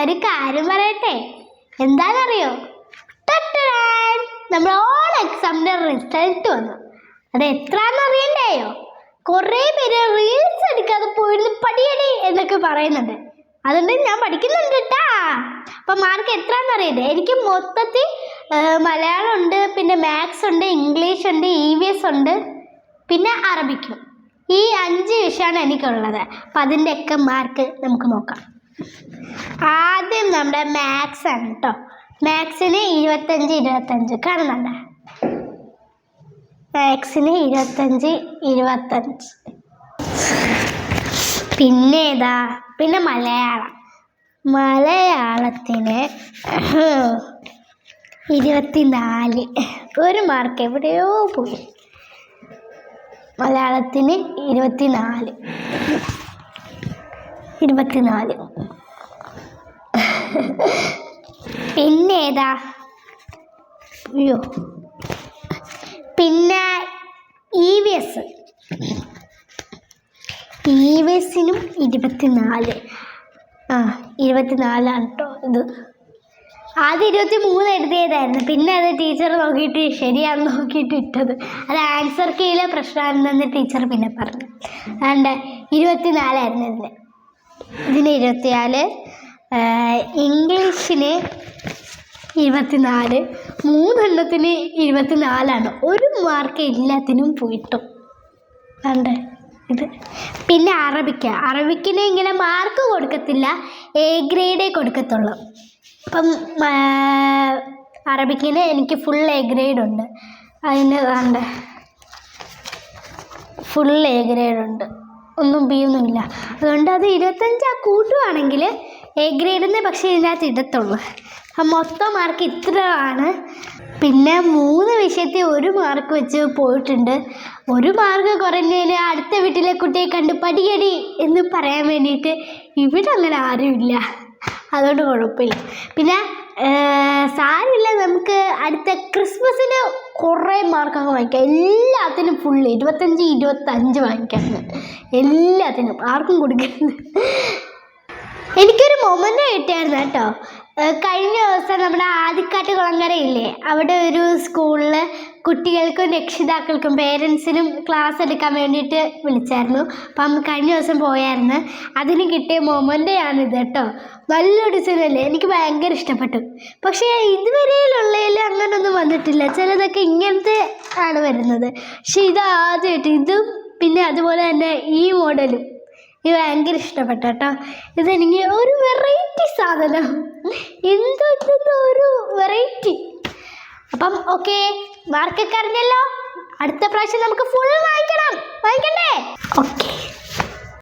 ഒരു കാര്യം പറയട്ടെ? എന്താണെന്നറിയോ? നമ്മൾ ഓൾ എക്സാമിന്റെ റിസൾട്ട് വന്നു. അത് എത്രാന്ന് അറിയണ്ടേയോ? കുറേ പേര് റീൽസ് എടുക്കാതെ പോയിരുന്നു പടിയടി എന്നൊക്കെ പറയുന്നുണ്ട്. അതുകൊണ്ട് ഞാൻ പഠിക്കുന്നുണ്ട് കേട്ടാ അപ്പം മാർക്ക് എത്രാന്ന് അറിയണ്ടേ എനിക്ക് മൊത്തത്തിൽ മലയാളം ഉണ്ട് പിന്നെ മാത്സ് ഉണ്ട് ഇംഗ്ലീഷ് ഉണ്ട് ഇ വി എസ് ഉണ്ട് പിന്നെ അറബിക്കും ഈ അഞ്ച് വിഷയമാണ് എനിക്കുള്ളത്. അപ്പം അതിന്റെയൊക്കെ മാർക്ക് നമുക്ക് നോക്കാം. ആദ്യം നമ്മുടെ മാത്സ് ആണ് കേട്ടോ മാത്സിന് ഇരുപത്തഞ്ച് ഇരുപത്തഞ്ച്. കാണുന്നുണ്ട്? മാത്സിന് ഇരുപത്തഞ്ച് ഇരുപത്തഞ്ച്. പിന്നെ ഏതാ? പിന്നെ മലയാളം. മലയാളത്തിന് ഇരുപത്തിനാല്. ഒരു മാർക്ക് എവിടെയോ പോയി. മലയാളത്തിന് ഇരുപത്തിനാല്. ഇരുപത്തിനാല്. പിന്നെ ഏതാ അയ്യോ. പിന്നെ E V S E V എസിനും ഇരുപത്തിനാല്. ആ ഇരുപത്തിനാലാണ് കേട്ടോ ഇത്. ആദ്യം ഇരുപത്തി മൂന്ന് എഴുതിയതായിരുന്നു. പിന്നെ അത് ടീച്ചർ നോക്കിയിട്ട് ശരിയാന്ന് നോക്കിയിട്ട് ഇട്ടത്. അത് ആൻസർ കീഴിലെ പ്രശ്നമാണെന്ന് ടീച്ചർ പിന്നെ പറഞ്ഞു. അതുകൊണ്ട് ഇരുപത്തിനാലായിരുന്നു ഇതിന് ഇതിന് ഇരുപത്തിനാല് ഇംഗ്ലീഷിന് ഇരുപത്തിനാല് മൂന്നെണ്ണത്തിന് ഇരുപത്തിനാലാണ്. ഒരു മാർക്ക് എല്ലാത്തിനും പോയിട്ടും. കണ്ടേ? ഇത്. പിന്നെ അറബിക്ക്. അറബിക്കിന് ഇങ്ങനെ മാർക്ക് കൊടുക്കത്തില്ല. എ ഗ്രേഡേ കൊടുക്കത്തുള്ളൂ. അപ്പം അറബിക്കിന് എനിക്ക് ഫുൾ എ ഗ്രേഡ് ഉണ്ട് അതിന് കണ്ടേ? ഫുൾ എ ഗ്രേഡ് ഉണ്ട് ഒന്നും ബി ഒന്നും ഇല്ല അതുകൊണ്ട് അത് ഇരുപത്തഞ്ചാ കൂട്ടുവാണെങ്കിൽ എ ഗ്രേഡിന് പക്ഷേ ഇതിനകത്ത് ഇടത്തുള്ളൂ. മൊത്തം മാർക്ക് ഇത്ര ആണ് പിന്നെ മൂന്ന് വിഷയത്തിൽ ഒരു മാർക്ക് വെച്ച് പോയിട്ടുണ്ട്. ഒരു മാർക്ക് കുറഞ്ഞതിന് അടുത്ത വീട്ടിലെ കുട്ടിയെ കണ്ട് പടിയടി എന്ന് പറയാൻ വേണ്ടിയിട്ട് ഇവിടെ അങ്ങനെ ആരുമില്ല. അതുകൊണ്ട് കുഴപ്പമില്ല. പിന്നെ നമുക്ക് അടുത്ത ക്രിസ്മസിന് കുറേ മാർക്കൊക്കെ വാങ്ങിക്കാം. എല്ലാത്തിനും ഫുള്ള് ഇരുപത്തഞ്ച് ഇരുപത്തഞ്ച് വാങ്ങിക്കാം. എല്ലാത്തിനും ആർക്കും കൊടുക്കരുത്. എനിക്കൊരു മൊമെന്റ് കിട്ടിയായിരുന്നു കേട്ടോ. കഴിഞ്ഞ ദിവസം നമ്മുടെ ആദിക്കാട്ട് കുളങ്ങരയില്ലേ അവിടെ ഒരു സ്കൂളിൽ കുട്ടികൾക്കും രക്ഷിതാക്കൾക്കും പേരൻസിനും ക്ലാസ് എടുക്കാൻ വേണ്ടിയിട്ട് വിളിച്ചായിരുന്നു. അപ്പം കഴിഞ്ഞ ദിവസം പോയായിരുന്നു. അതിന് കിട്ടിയ മൊമന്റെയാണിത് കേട്ടോ. നല്ലൊരു സിനിമയല്ലേ? എനിക്ക് ഭയങ്കര ഇഷ്ടപ്പെട്ടു. പക്ഷേ ഇതുവരെയിലുള്ളതിൽ അങ്ങനൊന്നും വന്നിട്ടില്ല. ചിലതൊക്കെ ഇങ്ങനത്തെ ആണ് വരുന്നത്. പക്ഷെ ഇത് ആദ്യമായിട്ട് ഇതും പിന്നെ അതുപോലെ തന്നെ ഈ മോഡലും ഇത് ഭയങ്കര ഇഷ്ടപ്പെട്ടു കേട്ടോ. ഇതെനിക്ക് ഒരു വെറൈറ്റി സാധനം. എന്തോ ഒരു വെറൈറ്റി അപ്പം ഓക്കെ മാർക്കൊക്കെ അറിഞ്ഞല്ലോ. അടുത്ത പ്രാവശ്യം നമുക്ക് ഫുൾ വായിക്കണം. വാങ്ങിക്കണ്ടേ ഓക്കെ